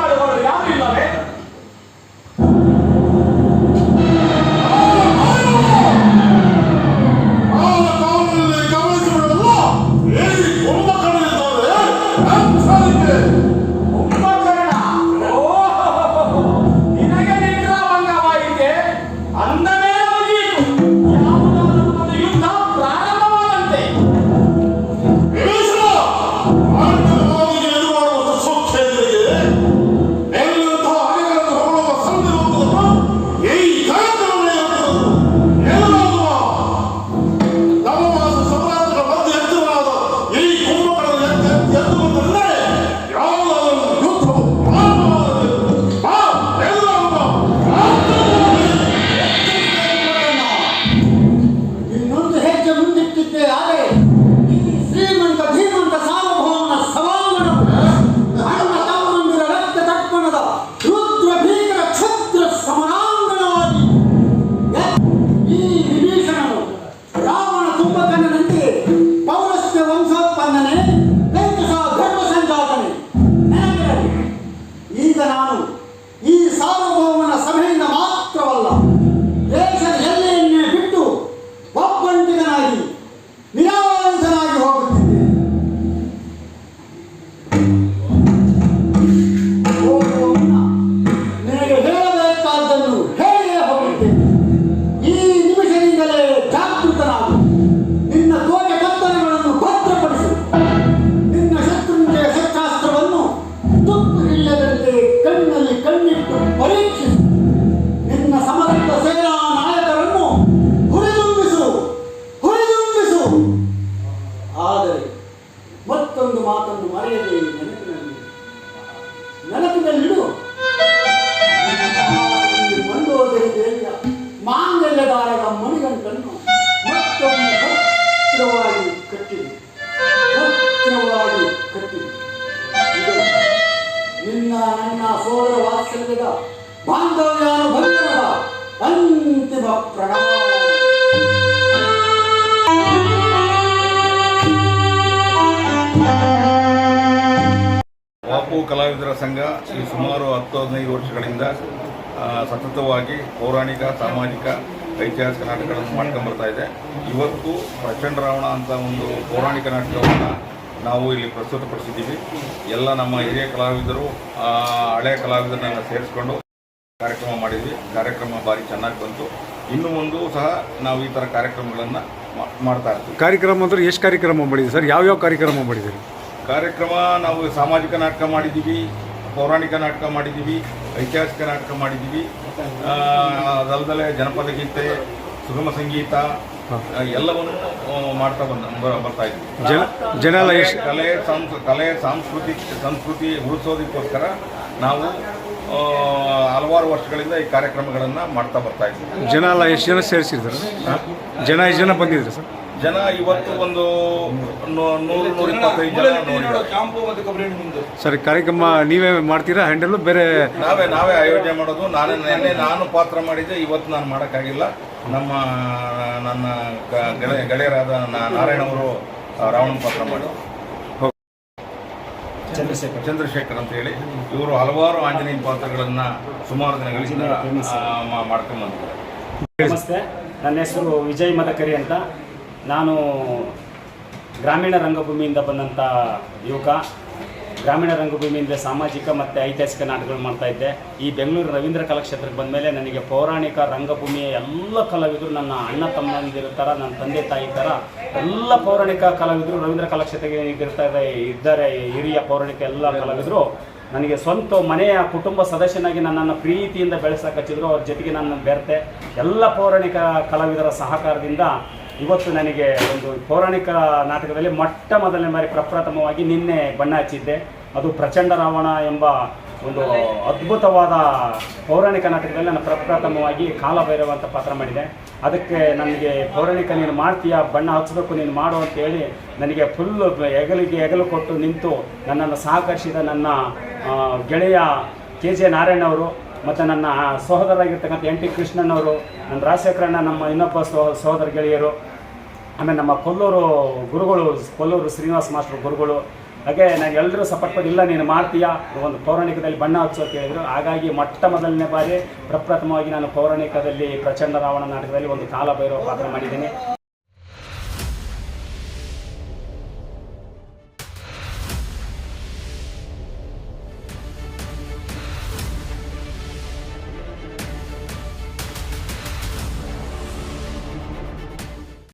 தமிழ்நாடு யாரும் இல்லாமல் ವಾತ್ಸಲ್ಯದ ಅಂತಿಮ ಪ್ರಣಾಮ. ಬಾಪು ಕಲಾವಿದರ ಸಂಘ ಈ ಸುಮಾರು ಹತ್ತು ಹದಿನೈದು ವರ್ಷಗಳಿಂದ ಸತತವಾಗಿ ಪೌರಾಣಿಕ, ಸಾಮಾಜಿಕ, ಐತಿಹಾಸಿಕ ನಾಟಕಗಳನ್ನು ಮಾಡ್ಕೊಂಡು ಬರ್ತಾ ಇದೆ. ಇವತ್ತು ಪ್ರಚಂಡ ರಾವಣ ಅಂತ ಒಂದು ಪೌರಾಣಿಕ ನಾಟಕವನ್ನು ನಾವು ಇಲ್ಲಿ ಪ್ರಸ್ತುತಪಡಿಸಿದ್ದೀವಿ. ಎಲ್ಲ ನಮ್ಮ ಹಿರಿಯ ಕಲಾವಿದರು ಆ, ಹಳೆಯ ಕಲಾವಿದರನ್ನೆಲ್ಲ ಸೇರಿಸ್ಕೊಂಡು ಕಾರ್ಯಕ್ರಮ ಮಾಡಿದ್ವಿ. ಕಾರ್ಯಕ್ರಮ ಭಾರಿ ಚೆನ್ನಾಗಿ ಬಂತು. ಇನ್ನು ಒಂದು ಸಹ ನಾವು ಈ ಥರ ಕಾರ್ಯಕ್ರಮಗಳನ್ನು ಮಾಡ್ತಾ ಇರ್ತೀವಿ. ಕಾರ್ಯಕ್ರಮ ಅಂದ್ರೆ ಎಷ್ಟು ಕಾರ್ಯಕ್ರಮ ಮಾಡಿದ್ರಿ ಸರ್? ಯಾವ್ಯಾವ ಕಾರ್ಯಕ್ರಮ ಮಾಡಿದ್ದೀರಿ ಕಾರ್ಯಕ್ರಮ ನಾವು ಸಾಮಾಜಿಕ ನಾಟಕ ಮಾಡಿದ್ದೀವಿ ಪೌರಾಣಿಕ ನಾಟಕ ಮಾಡಿದ್ದೀವಿ ಐತಿಹಾಸಿಕ ನಾಟಕ ಮಾಡಿದ್ದೀವಿ. ಅದಲ್ಲದೆ ಜನಪದ ಗೀತೆ ಸುಗಮ ಸಂಗೀತ ಎಲ್ಲವನ್ನು ಮಾಡ್ತಾ ಬಂದ ಬರ್ತಾ ಇದ್ವಿ. ಜನ ಕಲೆ- ಎಷ್ಟು ಕಲೆ ಸಾಂಸ್ ಸಾಂಸ್ಕೃತಿಕ ಸಂಸ್ಕೃತಿ ಉಳಿಸೋದಕ್ಕೋಸ್ಕರ ನಾವು ಹಲವಾರು ವರ್ಷಗಳಿಂದ ಈ ಕಾರ್ಯಕ್ರಮಗಳನ್ನು ಮಾಡ್ತಾ ಬರ್ತಾ ಇದ್ವಿ. ಜನ ಎಲ್ಲ ಎಷ್ಟು ಜನ ಸೇರಿಸಿದ್ರು ಜನ ಎಷ್ಟು ಜನ ಬಂದಿದ್ರು ಸರ್? ಜನ ಇವತ್ತು ಒಂದು ನೂರು ನೂರ ಇಪ್ಪತ್ತೈದು ಜನ ಸರ್ ಕಾರ್ಯಕ್ರಮ ನೀವೇ ಮಾಡ್ತೀರಾ? ಹ್ಯಾಂಡಲ್ ಬೇರೆ ನಾವೇ ನಾವೇ ಆಯೋಜನೆ ಮಾಡೋದು. ನಾನು ನಿನ್ನೆ ನಾನು ಪಾತ್ರ ಮಾಡಿದ್ದೆ. ಇವತ್ತು ನಾನು ಮಾಡೋಕ್ಕಾಗಿಲ್ಲ. ನಮ್ಮ ನನ್ನ ಗೆಳೆಯ ಗೆಳೆಯರಾದ ನಾ- ನಾರಾಯಣ ಅವರು ರಾವಣ ಪಾತ್ರ ಮಾಡಿ ಚಂದ್ರಶೇಖರ್. ಚಂದ್ರಶೇಖರ್ ಅಂತ ಹೇಳಿ. ಇವರು ಹಲವಾರು ಆಂಜನೇಯ ಪಾತ್ರಗಳನ್ನ ಸುಮಾರು ದಿನಗಳಿಂದ ಆ, ಮಾ- ನಮಸ್ತೆ. ನನ್ನ ಹೆಸರು ವಿಜಯ್ ಮದಕರಿ ಅಂತ. ನಾನು ಗ್ರಾಮೀಣ ರಂಗಭೂಮಿಯಿಂದ ಬಂದಂಥ ಯುವಕ. ಗ್ರಾಮೀಣ ರಂಗಭೂಮಿಯಿಂದ ಸಾಮಾಜಿಕ ಮತ್ತು ಐತಿಹಾಸಿಕ ನಾಟಕಗಳು ಮಾಡ್ತಾ ಇದ್ದೆ. ಈ ಬೆಂಗಳೂರು ರವೀಂದ್ರ ಕಲಾಕ್ಷೇತ್ರಕ್ಕೆ ಬಂದ ಮೇಲೆ ನನಗೆ ಪೌರಾಣಿಕ ರಂಗಭೂಮಿಯ ಎಲ್ಲ ಕಲಾವಿದರು ನನ್ನ ಅಣ್ಣ, ತಮ್ಮಂದಿರ ಥರ ನನ್ನ ತಂದೆ, ತಾಯಿ ಥರ ಎಲ್ಲ ಪೌರಾಣಿಕ ಕಲಾವಿದರು ರವೀಂದ್ರ ಕಲಾಕ್ಷೇತ್ರಕ್ಕೆ ಇರ್ತಾರೆ ಇದ್ದಾರೆ. ಹಿರಿಯ ಪೌರಾಣಿಕ ಎಲ್ಲ ಕಲಾವಿದರು. ನನಗೆ ಸ್ವಂತ ಮನೆಯ ಕುಟುಂಬ ಸದಸ್ಯನಾಗಿ ನನ್ನನ್ನು ಪ್ರೀತಿಯಿಂದ ಬೆಳೆಸಕ್ಕೆ ಹಚ್ಚಿದ್ರು ಅವ್ರ ಜೊತೆಗೆ ನನ್ನ ಬೆರೆತೆ ಎಲ್ಲ ಪೌರಾಣಿಕ ಕಲಾವಿದರ ಸಹಕಾರದಿಂದ ಇವತ್ತು ನನಗೆ ಒಂದು ಪೌರಾಣಿಕ ನಾಟಕದಲ್ಲಿ ಮೊಟ್ಟ ಮೊದಲನೇ ಬಾರಿ ಪ್ರಪ್ರಥಮವಾಗಿ ನಿನ್ನೆ ಬಣ್ಣ ಹಚ್ಚಿದ್ದೆ. ಅದು ಪ್ರಚಂಡ ರಾವಣ ಎಂಬ ಒಂದು ಅದ್ಭುತವಾದ ಪೌರಾಣಿಕ ನಾಟಕದಲ್ಲಿ ನಾನು ಪ್ರಪ್ರಥಮವಾಗಿ ಕಾಲಭೈರವ ಅಂತ ಪಾತ್ರ ಮಾಡಿದೆ. ಅದಕ್ಕೆ ನನಗೆ ಪೌರಾಣಿಕ ನೀನು ಮಾಡ್ತೀಯಾ, ಬಣ್ಣ ಹಚ್ಚಬೇಕು ನೀನು ಮಾಡು ಅಂತ ಹೇಳಿ ನನಗೆ ಫುಲ್ಲು ಹೆಗಲಿಗೆ ಹೆಗಲು ಕೊಟ್ಟು ನಿಂತು ನನ್ನನ್ನು ಸಹಕರಿಸಿದ ನನ್ನ ಗೆಳೆಯ ಕೆ ಜೆ ನಾರಾಯಣವರು ಮತ್ತು ನನ್ನ ಸಹೋದರಾಗಿರ್ತಕ್ಕಂಥ ಎನ್ ಟಿ ಕೃಷ್ಣನವರು, ನನ್ನ ರಾಜಶೇಖರಣ್ಣ ನಮ್ಮ ಇನ್ನೊಬ್ಬ ಸೋ ಸಹೋದರ ಗೆಳೆಯರು, ಆಮೇಲೆ ನಮ್ಮ ಕೊಲ್ಲೂರು ಗುರುಗಳು, ಕೊಲ್ಲೂರು ಶ್ರೀನಿವಾಸ ಮಾಸ್ಟರ್ ಗುರುಗಳು. ಹಾಗೆ ನಾನು ಎಲ್ಲರೂ ಸಪೋರ್ಟ್ ಮಾಡಿ, ಇಲ್ಲ ನೀನು ಮಾಡ್ತೀಯಾ? ಒಂದು ಪೌರಾಣಿಕದಲ್ಲಿ ಬಣ್ಣ ಹಚ್ಚೋಕೆ ಹೇಳಿದರು. ಹಾಗಾಗಿ ಮೊಟ್ಟ ಮೊದಲನೇ ಬಾರಿ ಪ್ರಪ್ರಥಮವಾಗಿ ನಾನು ಪೌರಾಣಿಕದಲ್ಲಿ ಪ್ರಚಂಡ ರಾವಣ ನಾಟಕದಲ್ಲಿ ಒಂದು ಕಾಲಭೈರವ ಪಾತ್ರ ಮಾಡಿದ್ದೀನಿ.